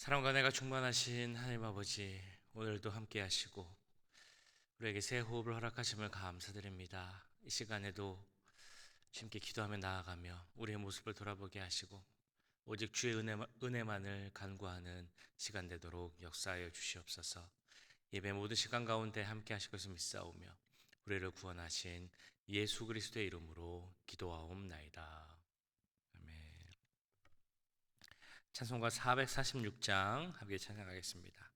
사랑과 내가 충만하신 하나님 아버지 오늘도 함께 하시고 우리에게 새 호흡을 허락하심을 감사드립니다. 이 시간에도 주님께 기도하며 나아가며 우리의 모습을 돌아보게 하시고 오직 주의 은혜, 은혜만을 간구하는 시간 되도록 역사하여 주시옵소서 예배 모든 시간 가운데 함께 하실 것을 믿사오며 우리를 구원하신 예수 그리스도의 이름으로 기도하옵나이다. 아멘. 찬송가 446장 함께 찬양하겠습니다.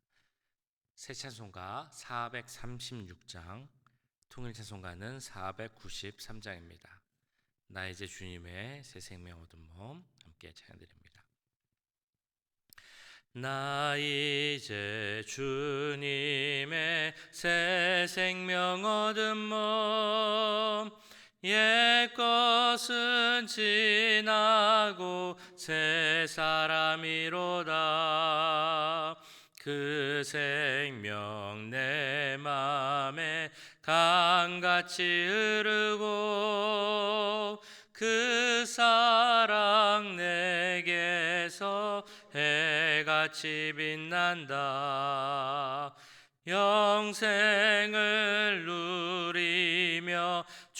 새 찬송가 436장, 통일 찬송가는 493장입니다. 나 이제 주님의 새 생명 얻은 몸 함께 찬양드립니다. 나 이제 주님의 새 생명 얻은 몸 옛 것은 지나고 새 사람이로다. 그 생명 내 맘에 강같이 흐르고 그 사랑 내게서 해같이 빛난다. 영생을 누리며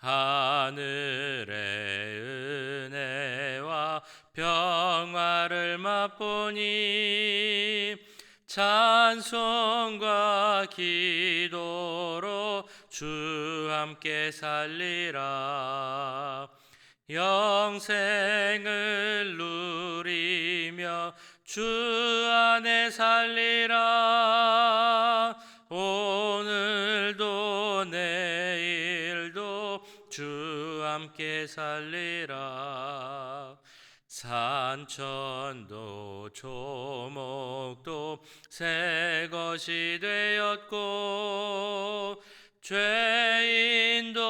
하늘의 은혜와 평화를 맛보니 찬송과 기도로 주 함께 살리라. 영생을 누리며 주 안에 살리라. 오늘도 함께 살리라. 산천도 조목도 새 것이 되었고 죄인도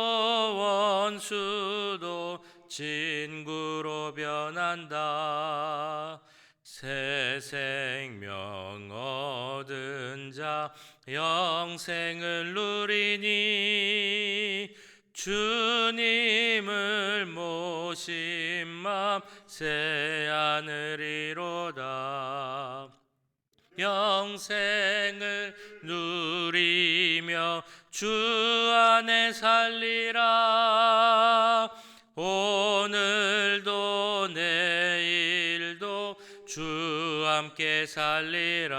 원수도 친구로 변한다. 새 생명 얻은 자 영생을 누리니 주님을 모신 맘 새 하늘이로다. 영생을 누리며 주 안에 살리라. 오늘도 내일도 주 함께 살리라.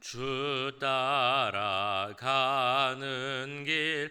주 따라가는 길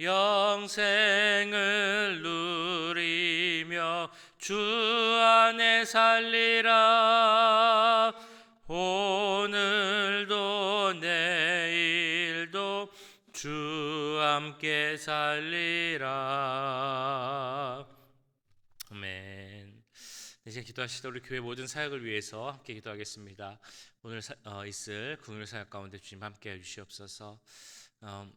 영생을 누리며 주 안에 살리라. 오늘도 내일도 주 함께 살리라. 아멘. 이제 기도하시다. 우리 교회 모든 사역을 위해서 함께 기도하겠습니다. 오늘 사, 어, 있을 국률 사역 가운데 주님 함께 해주시옵소서. 어,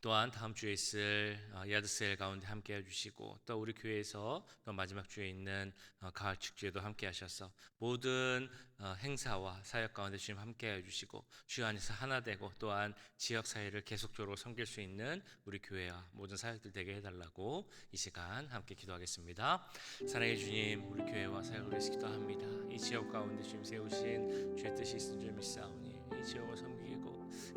또한 다음 주에 있을 어, 야드셀 가운데 함께 해주시고 또 우리 교회에서 또 마지막 주에 있는 어, 가을 축제도 함께 하셔서 모든 어, 행사와 사역 가운데 주님 함께 해주시고 주 안에서 하나 되고 또한 지역 사회를 계속적으로 섬길 수 있는 우리 교회와 모든 사역들 되게 해달라고 이 시간 함께 기도하겠습니다. 사랑해 주님 우리 교회와 사역을 위해서 기도합니다. 이 지역 가운데 주님 세우신 주의 뜻이 있은 줄 믿사오니 이 지역을 섬기고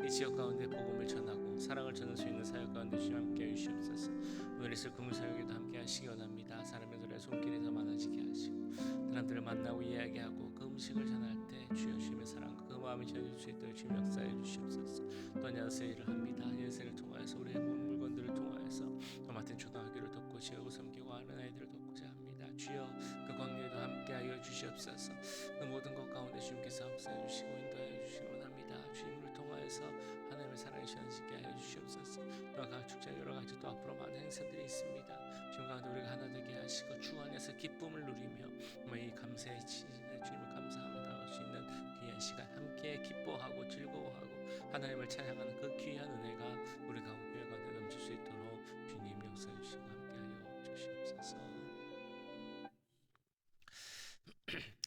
이 지역 가운데 복음을 전하고 사랑을 전할 수 있는 사역 가운데 주님 함께 해주시옵소서. 오늘 있을 국민 사역에도 함께 하시기 원합니다. 사람의 노래 손길이 더 많아지게 하시고 사람들을 만나고 이야기하고 그 음식을 전할 때 주여 주님의 사랑 그 마음이 전해질 수 있도록 주님 역사해 주시옵소서. 또한 연세 일을 합니다. 연세를 통하여서 우리의 모든 물건들을 통하여서 또 맡은 초등학교를 돕고 지역을 섬기고 하는 아이들을 돕고자 합니다. 주여 그 광야에도 함께하여 주시옵소서. 그 모든 것 가운데 주님께서 역사해 주시고 인도하여 주님을 통하여서 하나님의 사랑이 전해지게 하여 주시옵소서 또한 각 축제 여러 가지 또 앞으로 많은 행사들이 있습니다 주님 가운데 우리가 하나 되게 하시고 주 안에서 기쁨을 누리며 이 감사의 주님을 감사하며 나갈 수 있는 귀한 시간 함께 기뻐하고 즐거워하고 하나님을 찬양하는 그 귀한 은혜가 우리 가운데 넘칠 수 있도록 주님 역사해 주시고 함께하여 주시옵소서.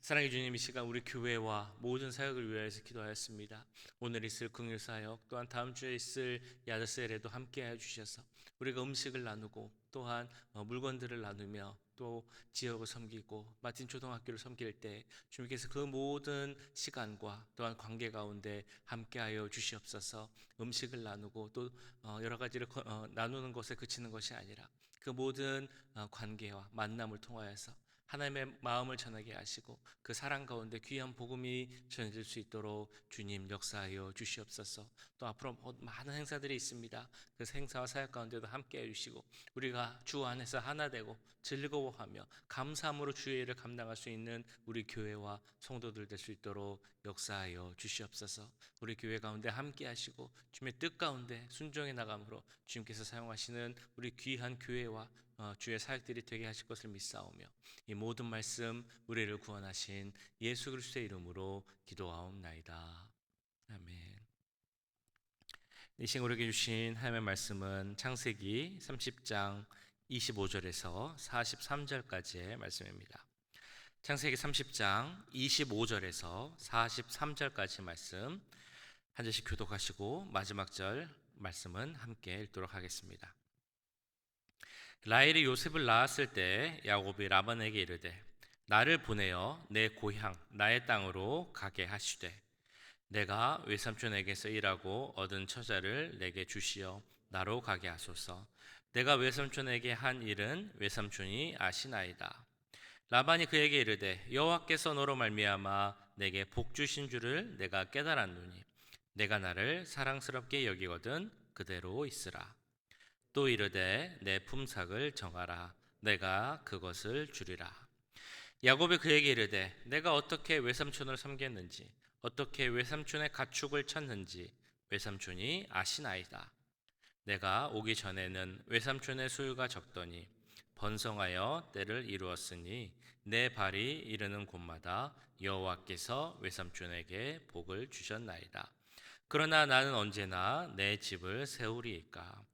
사랑의 주님 이 시간 우리 교회와 모든 사역을 위하여서 기도하였습니다. 오늘 있을 긍휼 사역 또한 다음 주에 있을 야드셀에도 함께하여 주셔서 우리가 음식을 나누고 또한 어, 물건들을 나누며 또 지역을 섬기고 마틴 초등학교를 섬길 때 주님께서 그 모든 시간과 또한 관계 가운데 함께하여 주시옵소서 음식을 나누고 또 어, 여러 가지를 거- 어, 나누는 것에 그치는 것이 아니라 그 모든 어, 관계와 만남을 통하여서 하나님의 마음을 전하게 하시고 그 사랑 가운데 귀한 복음이 전해질 수 있도록 주님 역사하여 주시옵소서. 또 앞으로 뭐 많은 행사들이 있습니다. 그 행사와 사역 가운데도 함께 해주시고 우리가 주 안에서 하나 되고 즐거워하며 감사함으로 주의 일을 감당할 수 있는 우리 교회와 성도들 될 수 있도록 역사하여 주시옵소서. 우리 교회 가운데 함께 하시고 주님의 뜻 가운데 순종해 나감으로 주님께서 사용하시는 우리 귀한 교회와 어, 주의 사역들이 되게 하실 것을 믿사오며 이 모든 말씀 우리를 구원하신 예수 그리스도의 이름으로 기도하옵나이다. 아멘. 이 시간 우리에게 주신 하나님의 말씀은 창세기 30장 25절에서 43절까지의 말씀입니다. 창세기 30장 25절에서 43절까지 말씀 한 절씩 교독하시고 마지막 절 말씀은 함께 읽도록 하겠습니다. 라헬이 요셉을 낳았을 때 야곱이 라반에게 이르되 나를 보내어 내 고향 나의 땅으로 가게 하시되 내가 외삼촌에게서 일하고 얻은 처자를 내게 주시어 나로 가게 하소서. 내가 외삼촌에게 한 일은 외삼촌이 아시나이다. 라반이 그에게 이르되 여호와께서 너로 말미암아 내게 복 주신 줄을 내가 깨달았노니 내가 나를 사랑스럽게 여기거든 그대로 있으라 또 이르되 내 품삯을 정하라. 내가 그것을 주리라. 야곱이 그에게 이르되 내가 어떻게 외삼촌을 섬겼는지 어떻게 외삼촌의 가축을 쳤는지 외삼촌이 아시나이다. 내가 오기 전에는 외삼촌의 소유가 적더니 번성하여 때를 이루었으니 내 발이 이르는 곳마다 여호와께서 외삼촌에게 복을 주셨나이다. 그러나 나는 언제나 내 집을 세우리이까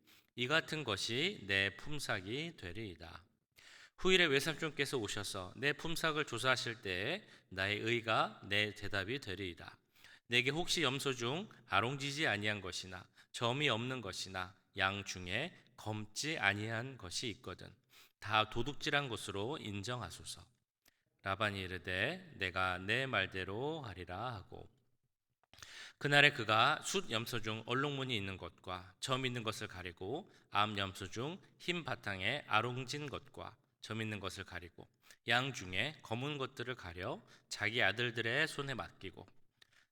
이 같은 것이 내 품삯이 되리이다. 후일에 외삼촌께서 오셔서 내 품삯을 조사하실 때에 나의 의가 내 대답이 되리이다. 내게 혹시 염소 중 아롱지지 아니한 것이나 점이 없는 것이나 양 중에 검지 아니한 것이 있거든 다 도둑질한 것으로 인정하소서. 라반이 이르되 내가 내 말대로 하리라 하고 그날에 그가 숫 염소 중 얼룩무늬 있는 것과 점 있는 것을 가리고 암 염소 중 흰 바탕에 아롱진 것과 점 있는 것을 가리고 양 중에 검은 것들을 가려 자기 아들들의 손에 맡기고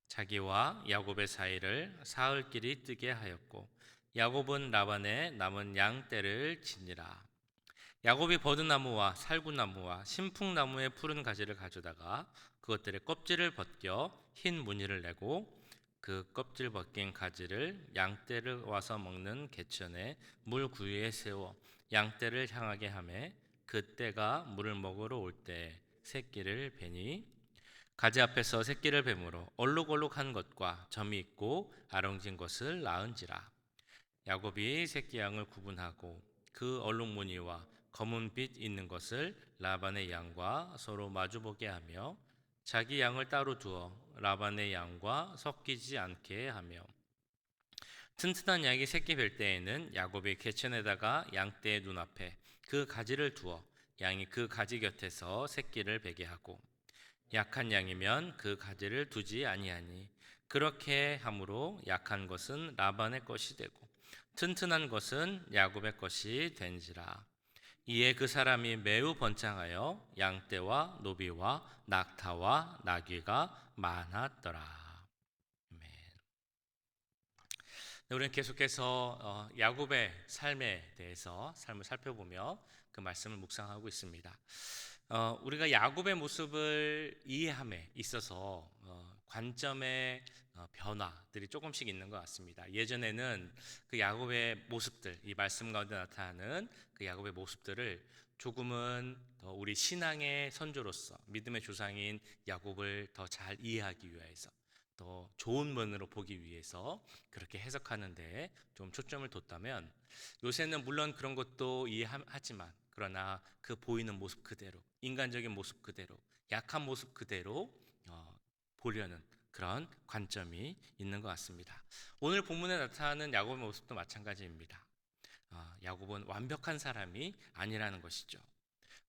자기와 야곱의 사이를 사흘 길이 뜨게 하였고 야곱은 라반의 남은 양 떼를 지니라. 야곱이 버드나무와 살구나무와 신풍나무의 푸른 가지를 가져다가 그것들의 껍질을 벗겨 흰 무늬를 내고 그 껍질 벗긴 가지를 양떼를 와서 먹는 개천에 물 구유에 세워 양떼를 향하게 하매 그 떼가 물을 먹으러 올 때 새끼를 베니 가지 앞에서 새끼를 뱀으로 얼룩얼룩한 것과 점이 있고 아롱진 것을 낳은지라. 야곱이 새끼 양을 구분하고 그 얼룩 무늬와 검은 빛 있는 것을 라반의 양과 서로 마주보게 하며 자기 양을 따로 두어 라반의 양과 섞이지 않게 하며 튼튼한 양이 새끼 뵐 때에는 야곱이 개천에다가 양떼의 눈앞에 그 가지를 두어 양이 그 가지 곁에서 새끼를 베게 하고 약한 양이면 그 가지를 두지 아니하니 그렇게 함으로 약한 것은 라반의 것이 되고 튼튼한 것은 야곱의 것이 된지라. 이에 그 사람이 매우 번창하여 양떼와 노비와 낙타와 나귀가 많았더라. 네, 우리는 계속해서 어, 야곱의 삶에 대해서 삶을 살펴보며 그 말씀을 묵상하고 있습니다. 어, 우리가 야곱의 모습을 이해함에 있어서 어, 관점의 어, 변화들이 조금씩 있는 것 같습니다. 예전에는 그 야곱의 모습들, 이 말씀 가운데 나타나는 그 야곱의 모습들을 조금은 더 우리 신앙의 선조로서 믿음의 조상인 야곱을 더 잘 이해하기 위해서 더 좋은 면으로 보기 위해서 그렇게 해석하는데 좀 초점을 뒀다면 요새는 물론 그런 것도 이해하지만 그러나 그 보이는 모습 그대로 인간적인 모습 그대로 약한 모습 그대로 어, 보려는 그런 관점이 있는 것 같습니다. 오늘 본문에 나타나는 야곱의 모습도 마찬가지입니다. 어, 야곱은 완벽한 사람이 아니라는 것이죠.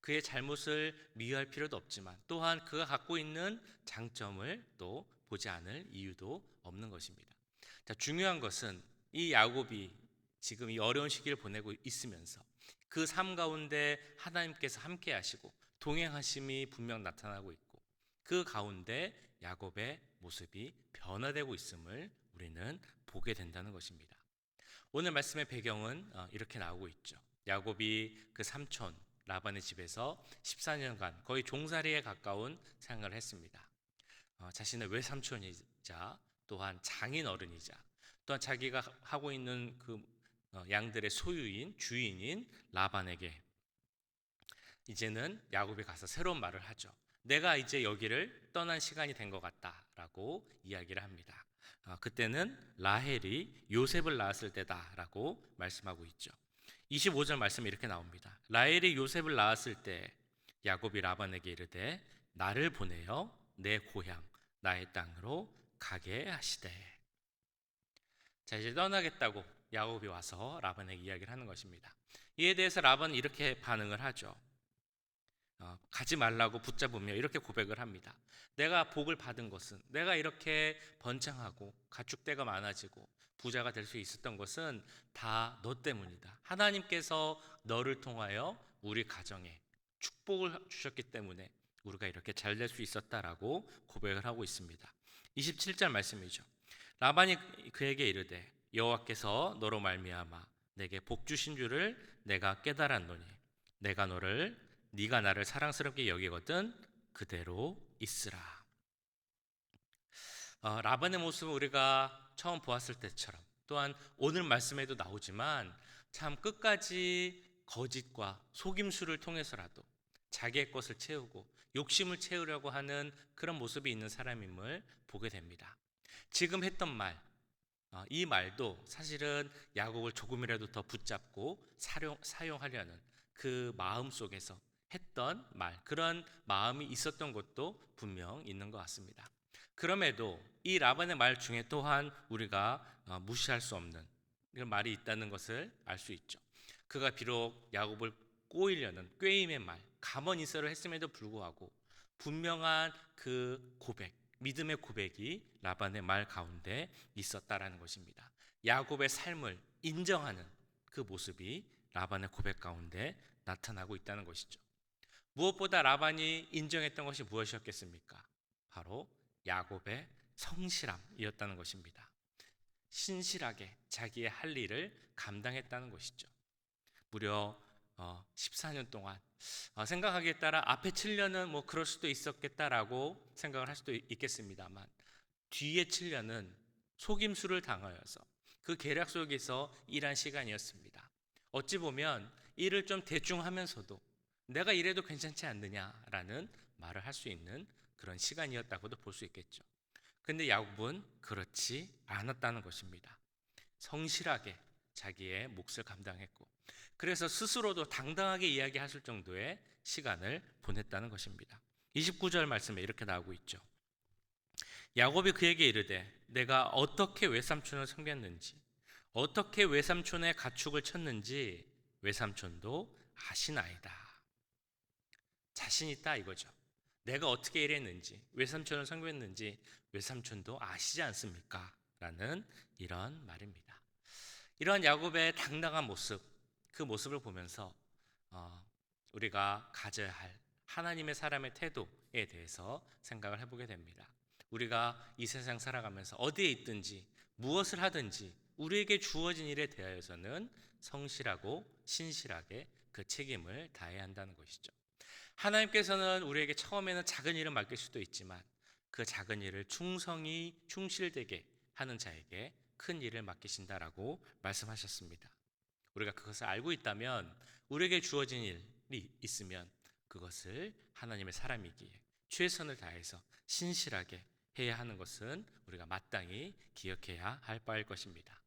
그의 잘못을 미워할 필요도 없지만 또한 그가 갖고 있는 장점을 또 보지 않을 이유도 없는 것입니다. 자, 중요한 것은 이 야곱이 지금 이 어려운 시기를 보내고 있으면서 그 삶 가운데 하나님께서 함께 하시고 동행하심이 분명 나타나고 있고 그 가운데 야곱의 모습이 변화되고 있음을 우리는 보게 된다는 것입니다. 오늘 말씀의 배경은 어, 이렇게 나오고 있죠. 야곱이 그 삼촌 라반의 집에서 14년간 거의 종살이에 가까운 생활을 했습니다. 어, 자신의 외삼촌이자 또한 장인 어른이자 또한 자기가 하고 있는 그 어, 양들의 소유인 주인인 라반에게 이제는 야곱이 가서 새로운 말을 하죠. 내가 이제 여기를 떠난 시간이 된 것 같다라고 이야기를 합니다. 어, 그때는 라헬이 요셉을 낳았을 때다라고 말씀하고 있죠. 25절 말씀 이렇게 나옵니다. 라헬이 요셉을 낳았을 때 야곱이 라반에게 이르되 나를 보내어 내 고향 나의 땅으로 가게 하시되 자 이제 떠나겠다고 야곱이 와서 라반에게 이야기를 하는 것입니다. 이에 대해서 라반은 이렇게 반응을 하죠. 어, 가지 말라고 붙잡으며 이렇게 고백을 합니다. 내가 복을 받은 것은 내가 이렇게 번창하고 가축대가 많아지고 부자가 될 수 있었던 것은 다 너 때문이다. 하나님께서 너를 통하여 우리 가정에 축복을 주셨기 때문에 우리가 이렇게 잘 될 수 있었다라고 고백을 하고 있습니다. 27절 말씀이죠. 라반이 그에게 이르되 여호와께서 너로 말미암아 내게 복 주신 줄을 내가 깨달았노니 내가 너를 네가 나를 사랑스럽게 여기거든 그대로 있으라. 어, 라반의 모습을 우리가 처음 보았을 때처럼 또한 오늘 말씀에도 나오지만 참 끝까지 거짓과 속임수를 통해서라도 자기의 것을 채우고 욕심을 채우려고 하는 그런 모습이 있는 사람임을 보게 됩니다. 지금 했던 말, 어, 이 말도 사실은 야곱을 조금이라도 더 붙잡고 사용, 사용하려는 그 마음 속에서 했던 말, 그런 마음이 있었던 것도 분명 있는 것 같습니다. 그럼에도 이 라반의 말 중에 또한 우리가 어, 무시할 수 없는 그런 말이 있다는 것을 알 수 있죠. 그가 비록 야곱을 꼬이려는 꾀임의 말, 가만히서를 했음에도 불구하고 분명한 그 고백, 믿음의 고백이 라반의 말 가운데 있었다라는 것입니다. 야곱의 삶을 인정하는 그 모습이 라반의 고백 가운데 나타나고 있다는 것이죠. 무엇보다 라반이 인정했던 것이 무엇이었겠습니까? 바로 야곱의 성실함이었다는 것입니다. 신실하게 자기의 할 일을 감당했다는 것이죠. 무려 14년 동안 어, 생각하기에 따라 앞에 7년은 뭐 그럴 수도 있었겠다라고 생각을 할 수도 있겠습니다만 뒤에 7년은 속임수를 당하여서 그 계략 속에서 일한 시간이었습니다. 어찌 보면 일을 좀 대충 하면서도 내가 이래도 괜찮지 않느냐라는 말을 할 수 있는 그런 시간이었다고도 볼 수 있겠죠. 근데 야곱은 그렇지 않았다는 것입니다. 성실하게 자기의 몫을 감당했고 그래서 스스로도 당당하게 이야기하실 정도의 시간을 보냈다는 것입니다. 29절 말씀에 이렇게 나오고 있죠. 야곱이 그에게 이르되 내가 어떻게 외삼촌을 섬겼는지 어떻게 외삼촌의 가축을 쳤는지 외삼촌도 아시나이다. 자신 있다 이거죠. 내가 어떻게 일했는지 외삼촌을 섬겼는지 외삼촌도 아시지 않습니까? 라는 이런 말입니다. 이런 야곱의 당당한 모습, 그 모습을 보면서 어, 우리가 가져야 할 하나님의 사람의 태도에 대해서 생각을 해보게 됩니다. 우리가 이 세상 살아가면서 어디에 있든지 무엇을 하든지 우리에게 주어진 일에 대하여서는 성실하고 신실하게 그 책임을 다해야 한다는 것이죠. 하나님께서는 우리에게 처음에는 작은 일을 맡길 수도 있지만 그 작은 일을 충성히 충실되게 하는 자에게 큰 일을 맡기신다라고 말씀하셨습니다. 우리가 그것을 알고 있다면 우리에게 주어진 일이 있으면 그것을 하나님의 사람이기에 최선을 다해서 신실하게 해야 하는 것은 우리가 마땅히 기억해야 할 바일 것입니다.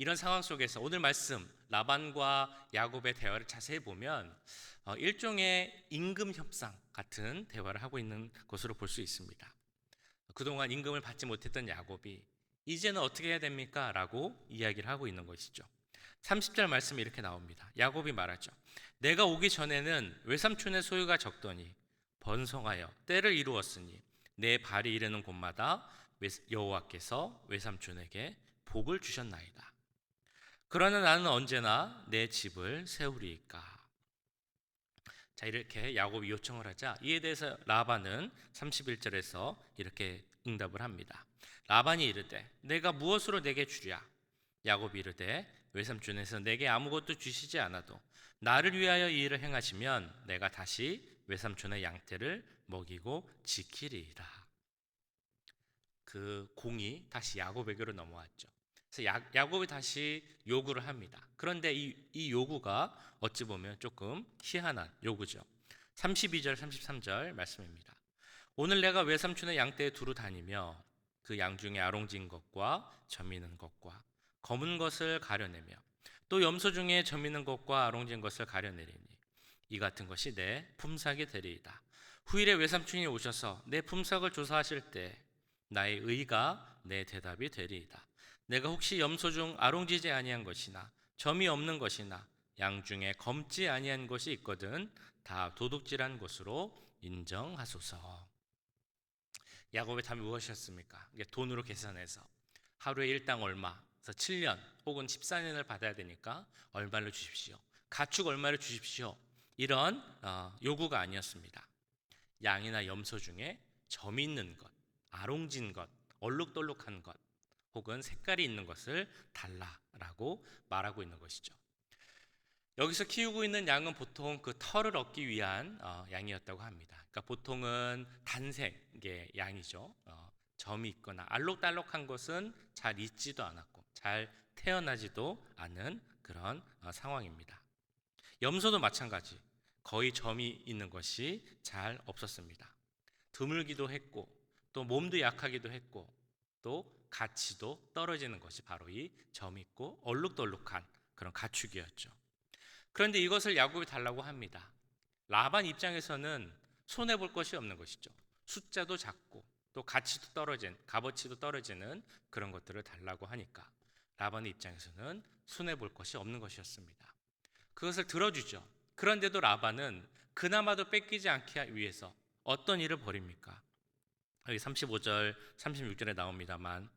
이런 상황 속에서 오늘 말씀 라반과 야곱의 대화를 자세히 보면 어, 일종의 임금 협상 같은 대화를 하고 있는 것으로 볼 수 있습니다. 그동안 임금을 받지 못했던 야곱이 이제는 어떻게 해야 됩니까? 라고 이야기를 하고 있는 것이죠. 30절 말씀이 이렇게 나옵니다. 야곱이 말하죠. 내가 오기 전에는 외삼촌의 소유가 적더니 번성하여 때를 이루었으니 내 발이 이르는 곳마다 여호와께서 외삼촌에게 복을 주셨나이다. 그러나 나는 언제나 내 집을 세우리이까. 자 이렇게 야곱이 요청을 하자 이에 대해서 라반은 31절에서 이렇게 응답을 합니다. 라반이 이르되 내가 무엇으로 내게 주랴? 야곱이 이르되 외삼촌에서 내게 아무것도 주시지 않아도 나를 위하여 이 일을 행하시면 내가 다시 외삼촌의 양떼를 먹이고 지키리이다. 그 공이 다시 야곱에게로 넘어왔죠. 그래서 야, 야곱이 다시 요구를 합니다. 그런데 이, 이 요구가 어찌 보면 조금 희한한 요구죠. 32절, 33절 말씀입니다. 오늘 내가 외삼촌의 양떼에 두루 다니며 그 양 중에 아롱진 것과 점이는 것과 검은 것을 가려내며 또 염소 중에 점이는 것과 아롱진 것을 가려내리니 이 같은 것이 내 품삯이 되리이다. 후일에 외삼촌이 오셔서 내 품삯을 조사하실 때 나의 의가 내 대답이 되리이다. 내가 혹시 염소 중 아롱지지 아니한 것이나 점이 없는 것이나 양 중에 검지 아니한 것이 있거든 다 도둑질한 것으로 인정하소서. 야곱의 답이 무엇이었습니까? 이게 돈으로 계산해서 하루에 일당 얼마, 그래서 7년 혹은 14년을 받아야 되니까 얼마를 주십시오. 가축 얼마를 주십시오. 이런 어, 요구가 아니었습니다. 양이나 염소 중에 점이 있는 것, 아롱진 것, 얼룩덜룩한 것, 혹은 색깔이 있는 것을 달라라고 말하고 있는 것이죠. 여기서 키우고 있는 양은 보통 그 털을 얻기 위한 어, 양이었다고 합니다. 그러니까 보통은 단색의 양이죠. 어, 점이 있거나 알록달록한 것은 잘 있지도 않았고 잘 태어나지도 않은 그런 어, 상황입니다. 염소도 마찬가지. 거의 점이 있는 것이 잘 없었습니다. 드물기도 했고 또 몸도 약하기도 했고 또 가치도 떨어지는 것이 바로 이 점 있고 얼룩덜룩한 그런 가축이었죠. 그런데 이것을 야곱이 달라고 합니다. 라반 입장에서는 손해 볼 것이 없는 것이죠. 숫자도 작고 또 가치도 떨어진 값어치도 떨어지는 그런 것들을 달라고 하니까 라반의 입장에서는 손해 볼 것이 없는 것이었습니다. 그것을 들어주죠. 그런데도 라반은 그나마도 뺏기지 않기 위해서 어떤 일을 벌입니까? 여기 35절, 36절에 나옵니다만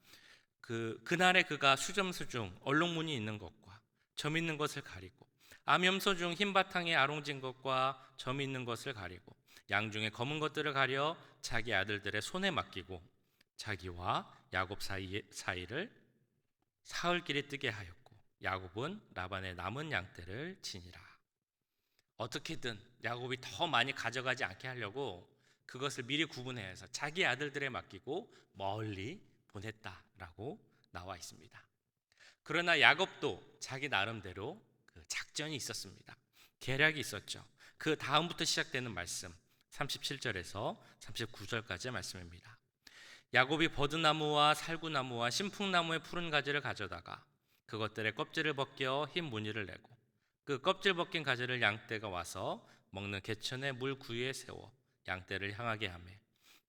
그 그날에 그가 수점수 중 얼룩무늬 있는 것과 점 있는 것을 가리고 암염소 중 흰 바탕에 아롱진 것과 점 있는 것을 가리고 양 중에 검은 것들을 가려 자기 아들들의 손에 맡기고 자기와 야곱 사이 사이를 사흘길에 뜨게 하였고 야곱은 라반의 남은 양떼를 지니라. 어떻게든 야곱이 더 많이 가져가지 않게 하려고 그것을 미리 구분해서 자기 아들들에 맡기고 멀리 보냈다라고 나와 있습니다. 그러나 야곱도 자기 나름대로 그 작전이 있었습니다. 계략이 있었죠. 그 다음부터 시작되는 말씀 37절에서 39절까지의 말씀입니다. 야곱이 버드나무와 살구나무와 신풍나무의 푸른 가지를 가져다가 그것들의 껍질을 벗겨 흰 무늬를 내고 그 껍질 벗긴 가지를 양떼가 와서 먹는 개천의 물 구유에 세워 양떼를 향하게 하매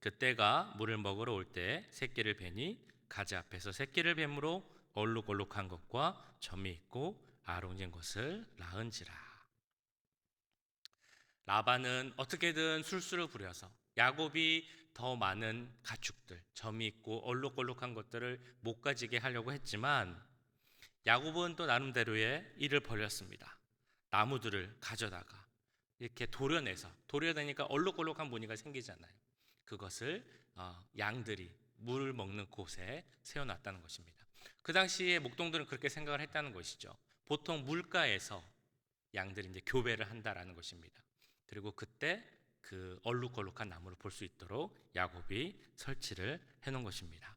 그때가 물을 먹으러 올 때 새끼를 베니 가지 앞에서 새끼를 뱀으로 얼룩얼룩한 것과 점이 있고 아롱진 것을 낳은지라 라반은 어떻게든 술수를 부려서 야곱이 더 많은 가축들, 점이 있고 얼룩얼룩한 것들을 못 가지게 하려고 했지만 야곱은 또 나름대로의 일을 벌였습니다. 나무들을 가져다가 이렇게 도려내서 도려내니까 얼룩얼룩한 무늬가 생기잖아요. 그것을 어, 양들이 물을 먹는 곳에 세워놨다는 것입니다. 그 당시에 목동들은 그렇게 생각을 했다는 것이죠. 보통 물가에서 양들이 이제 교배를 한다라는 것입니다. 그리고 그때 그 얼룩얼룩한 나무를 볼 수 있도록 야곱이 설치를 해놓은 것입니다.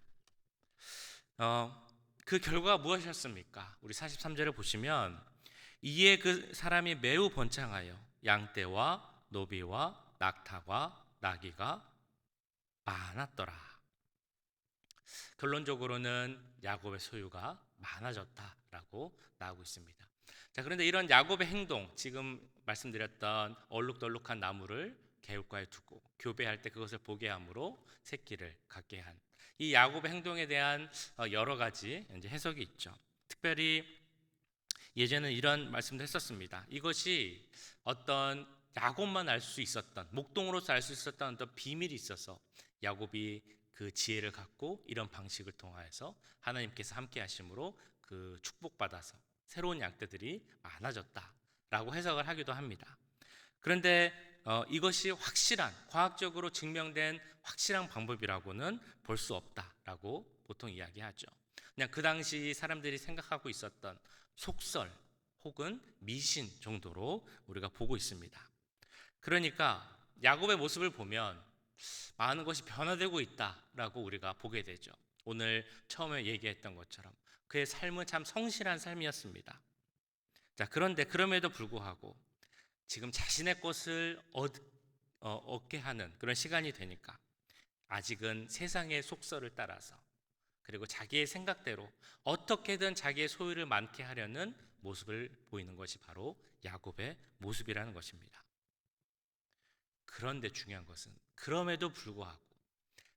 어, 그 결과가 무엇이었습니까? 우리 43절을 보시면 이에 그 사람이 매우 번창하여 양떼와 노비와 낙타와 나귀가 많았더라. 결론적으로는 야곱의 소유가 많아졌다라고 나오고 있습니다. 자, 그런데 이런 야곱의 행동, 지금 말씀드렸던 얼룩덜룩한 나무를 개울가에 두고 교배할 때 그것을 보게 함으로 새끼를 갖게 한 이 야곱의 행동에 대한 어, 여러 가지 이제 해석이 있죠. 특별히 예전에 이런 말씀도 했었습니다. 이것이 어떤 야곱만 알 수 있었던 목동으로서 알 수 있었던 어떤 비밀이 있어서 야곱이 그 지혜를 갖고 이런 방식을 통하여서 하나님께서 함께 하심으로 그 축복받아서 새로운 양떼들이 많아졌다라고 해석을 하기도 합니다. 그런데 어, 이것이 확실한 과학적으로 증명된 확실한 방법이라고는 볼 수 없다라고 보통 이야기하죠. 그냥 그 당시 사람들이 생각하고 있었던 속설 혹은 미신 정도로 우리가 보고 있습니다. 그러니까 야곱의 모습을 보면 많은 것이 변화되고 있다라고 우리가 보게 되죠. 오늘 처음에 얘기했던 것처럼 그의 삶은 참 성실한 삶이었습니다. 자, 그런데 그럼에도 불구하고 지금 자신의 것을 얻, 어, 얻게 하는 그런 시간이 되니까 아직은 세상의 속설을 따라서 그리고 자기의 생각대로 어떻게든 자기의 소유를 많게 하려는 모습을 보이는 것이 바로 야곱의 모습이라는 것입니다. 그런데 중요한 것은 그럼에도 불구하고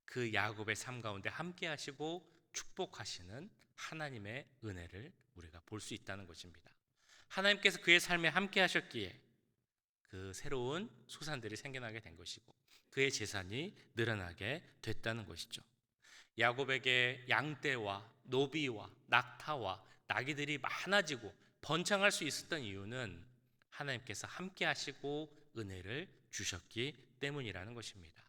그 야곱의 삶 가운데 함께 하시고 축복하시는 하나님의 은혜를 우리가 볼 수 있다는 것입니다. 하나님께서 그의 삶에 함께 하셨기에 그 새로운 소산들이 생겨나게 된 것이고 그의 재산이 늘어나게 됐다는 것이죠. 야곱에게 양떼와 노비와 낙타와 나귀들이 많아지고 번창할 수 있었던 이유는 하나님께서 함께 하시고 은혜를 주셨기 때문이라는 것입니다.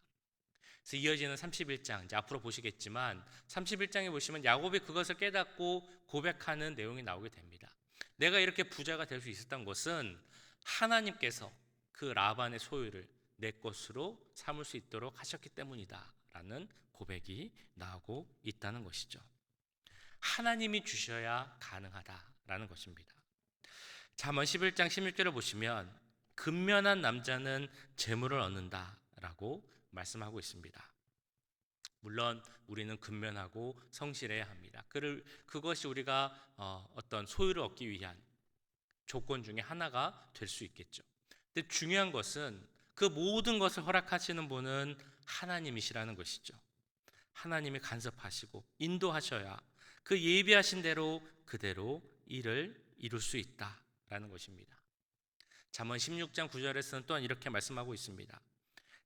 그래서 이어지는 31장 이제 앞으로 보시겠지만 31장에 보시면 야곱이 그것을 깨닫고 고백하는 내용이 나오게 됩니다. 내가 이렇게 부자가 될 수 있었던 것은 하나님께서 그 라반의 소유를 내 것으로 삼을 수 있도록 하셨기 때문이다라는 고백이 나오고 있다는 것이죠. 하나님이 주셔야 가능하다라는 것입니다. 잠언 11장 16절을 보시면 근면한 남자는 재물을 얻는다라고 말씀하고 있습니다. 물론 우리는 근면하고 성실해야 합니다. 그를 그것이 우리가 어, 어떤 소유를 얻기 위한 조건 중에 하나가 될 수 있겠죠. 근데 중요한 것은 그 모든 것을 허락하시는 분은 하나님이시라는 것이죠. 하나님이 간섭하시고 인도하셔야 그 예비하신 대로 그대로 일을 이룰 수 있다라는 것입니다. 잠언 16장 9절에서는 또한 이렇게 말씀하고 있습니다.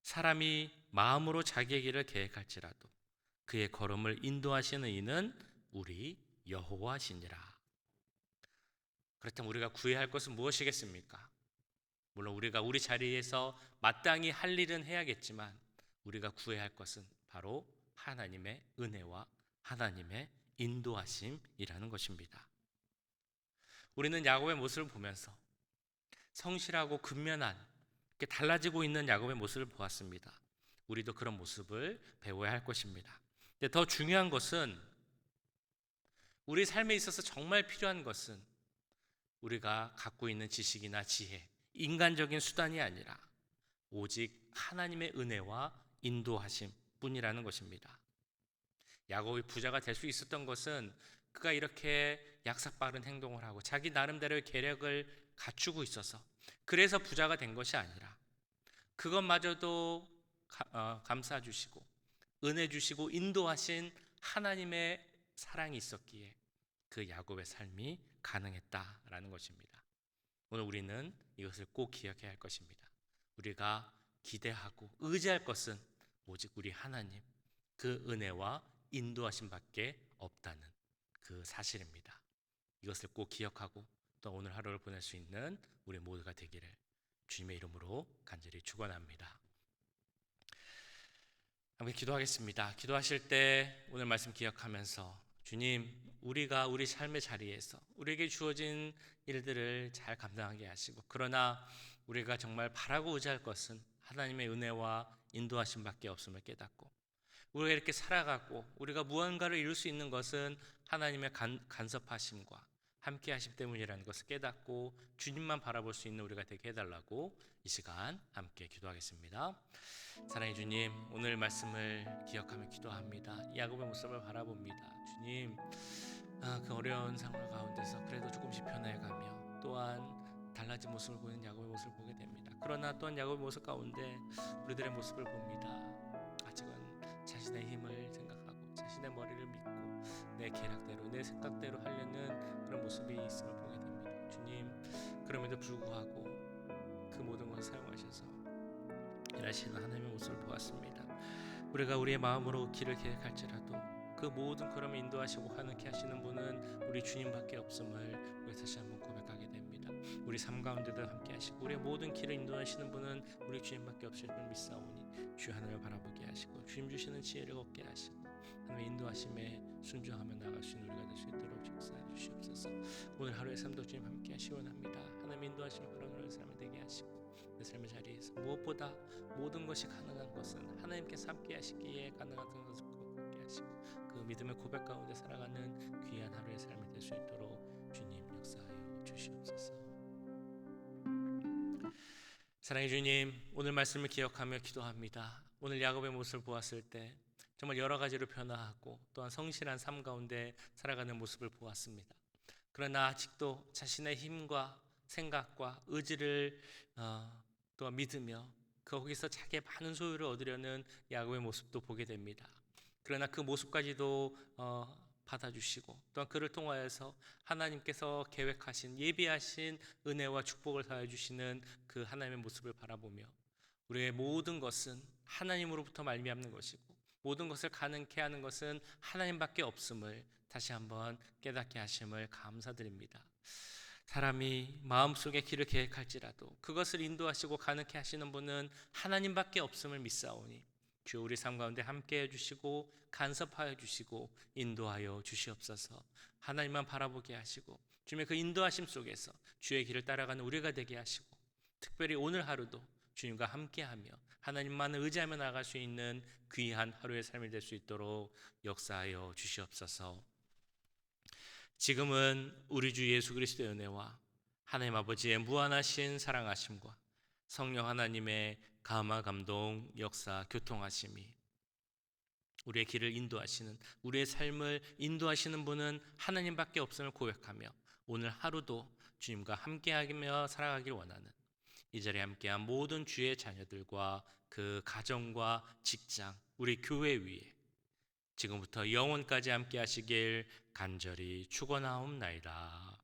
사람이 마음으로 자기의 길을 계획할지라도 그의 걸음을 인도하시는 이는 우리 여호와시니라. 그렇다면 우리가 구해야 할 것은 무엇이겠습니까? 물론 우리가 우리 자리에서 마땅히 할 일은 해야겠지만 우리가 구해야 할 것은 바로 하나님의 은혜와 하나님의 인도하심이라는 것입니다. 우리는 야곱의 모습을 보면서 성실하고 근면한 달라지고 있는 야곱의 모습을 보았습니다. 우리도 그런 모습을 배워야 할 것입니다. 근데 더 중요한 것은 우리 삶에 있어서 정말 필요한 것은 우리가 갖고 있는 지식이나 지혜, 인간적인 수단이 아니라 오직 하나님의 은혜와 인도하심 뿐이라는 것입니다. 야곱이 부자가 될 수 있었던 것은 그가 이렇게 약삭빠른 행동을 하고 자기 나름대로의 계력을 갖추고 있어서 그래서 부자가 된 것이 아니라 그것마저도 가- 어, 감싸 주시고 은혜 주시고 인도하신 하나님의 사랑이 있었기에 그 야곱의 삶이 가능했다라는 것입니다. 오늘 우리는 이것을 꼭 기억해야 할 것입니다. 우리가 기대하고 의지할 것은 오직 우리 하나님 그 은혜와 인도하심밖에 없다는 그 사실입니다. 이것을 꼭 기억하고 또 오늘 하루를 보낼 수 있는 우리 모두가 되기를 주님의 이름으로 간절히 축원합니다. 함께 기도하겠습니다. 기도하실 때 오늘 말씀 기억하면서 주님, 우리가 우리 삶의 자리에서 우리에게 주어진 일들을 잘 감당하게 하시고 그러나 우리가 정말 바라고 의지할 것은 하나님의 은혜와 인도하심 밖에 없음을 깨닫고 우리가 이렇게 살아가고 우리가 무언가를 이룰 수 있는 것은 하나님의 간, 간섭하심과 함께 하심 때문이라는 것을 깨닫고 주님만 바라볼 수 있는 우리가 되게 해달라고 이 시간 함께 기도하겠습니다. 사랑의 주님, 오늘 말씀을 기억하며 기도합니다. 야곱의 모습을 바라봅니다. 주님, 아, 그 어려운 상황 가운데서 그래도 조금씩 변해가며 또한 달라진 모습을 보이는 야곱의 모습을 보게 됩니다. 그러나 또한 야곱의 모습 가운데 우리들의 모습을 봅니다. 아직은 자신의 힘을 생각하고 자신의 머리를 믿고 내 계략대로 내 생각대로 하려는 그런 모습이 있음을 보게 됩니다. 주님, 그럼에도 불구하고 그 모든 걸 사용하셔서 일하시는 하나님의 모습을 보았습니다. 우리가 우리의 마음으로 길을 계획할지라도 그 모든 걸음 인도하시고 하는케 하시는 분은 우리 주님밖에 없음을 다시 한번 됩니다. 우리 삶 가운데도 함께 하시고 우리의 모든 길을 인도하시는 분은 우리 주님밖에 없을 줄 믿사오니 주 하나님을 바라보게 하시고 주님 주시는 지혜를 얻게 하시고 하나님의 인도하심에 순종하며 나갈 수 있는 우리가 될 수 있도록 역사해 주시옵소서. 오늘 하루의 삶도 주님 함께 하시 원합니다. 하나님 인도하심을 바라는 삶을 되게 하시고 내 삶의 자리에서 무엇보다 모든 것이 가능한 것은 하나님께서 함께 하시기에 가능한 것을 함께 하시고 그 믿음의 고백 가운데 살아가는 귀한 하루의 삶이 될 수 있도록 주님 역사하여 주시옵소서. 사랑의 주님, 오늘 말씀을 기억하며 기도합니다. 오늘 야곱의 모습을 보았을 때 정말 여러 가지로 변화하고 또한 성실한 삶 가운데 살아가는 모습을 보았습니다. 그러나 아직도 자신의 힘과 생각과 의지를 어, 또 믿으며 거기서 자기의 많은 소유를 얻으려는 야곱의 모습도 보게 됩니다. 그러나 그 모습까지도 어, 받아주시고 또한 그를 통하여서 하나님께서 계획하신 예비하신 은혜와 축복을 더해 주시는 그 하나님의 모습을 바라보며 우리의 모든 것은 하나님으로부터 말미암는 것이고 모든 것을 가능케 하는 것은 하나님밖에 없음을 다시 한번 깨닫게 하심을 감사드립니다. 사람이 마음속에 길을 계획할지라도 그것을 인도하시고 가능케 하시는 분은 하나님밖에 없음을 믿사오니 주 우리 삶 가운데 함께 해 주시고 간섭하여 주시고 인도하여 주시옵소서. 하나님만 바라보게 하시고 주님의 그 인도하심 속에서 주의 길을 따라가는 우리가 되게 하시고 특별히 오늘 하루도 주님과 함께하며 하나님만을 의지하며 나갈 수 있는 귀한 하루의 삶이 될 수 있도록 역사하여 주시옵소서. 지금은 우리 주 예수 그리스도의 은혜와 하나님 아버지의 무한하신 사랑하심과 성령 하나님의 감화 감동 역사 교통하심이 우리의 길을 인도하시는 우리의 삶을 인도하시는 분은 하나님밖에 없음을 고백하며 오늘 하루도 주님과 함께하며 살아가길 원하는 이 자리에 함께한 모든 주의 자녀들과 그 가정과 직장 우리 교회 위에 지금부터 영원까지 함께 하시길 간절히 축원하옵나이다.